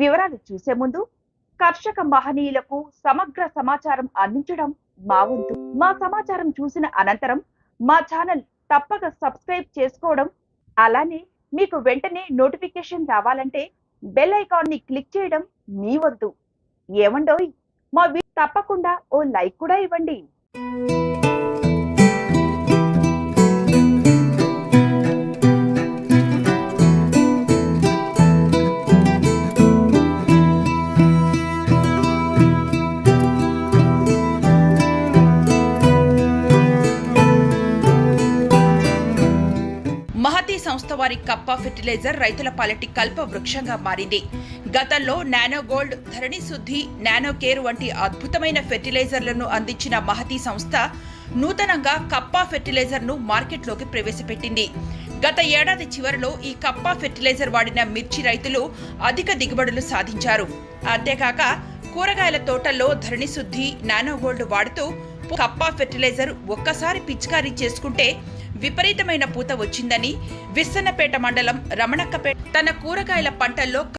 వివరాలు చూసే ముందు కర్షక మహనీయులకు సమగ్ర సమాచారం అందించడం మా వంతు. మా సమాచారం చూసిన అనంతరం మా ఛానల్ తప్పక సబ్స్క్రైబ్ చేసుకోవడం అలానే మీకు వెంటనే నోటిఫికేషన్ రావాలంటే బెల్ ఐకాన్ని క్లిక్ చేయడం మీ వద్దు ఏమండోయ్? మా తప్పకుండా ఓ లైక్ కూడా ఇవ్వండి. మహతి సంస్థ వారి కప్ప ఫెర్టిలైజర్ రైతుల పాలటి కల్ప వృక్షంగా మారింది. గతంలో నానో గోల్డ్ ధరణి శుద్ధి నానో కేర్ వంటి అద్భుతమైన ఫెర్టిలైజర్లను అందించిన మహతి సంస్థ నూతనంగా కప్పా ఫెర్టిలైజర్ను మార్కెట్లోకి ప్రవేశపెట్టింది. గత ఏడాది చివరిలో ఈ కప్పా ఫెర్టిలైజర్ వాడిన మిర్చి రైతులు అధిక దిగుబడులు సాధించారు. అంతేకాక కూరగాయల తోటల్లో ధరణి శుద్ధి నానో గోల్డ్ వాడుతూ కప్పా ఫెర్టిలైజర్ ఒక్కసారి పిచికారీ చేసుకుంటే విపరీతమైన పూత వచ్చిందని విస్సన్నపేట మండలం రమణక్కపేట తన కూరగాయల పంటల్లో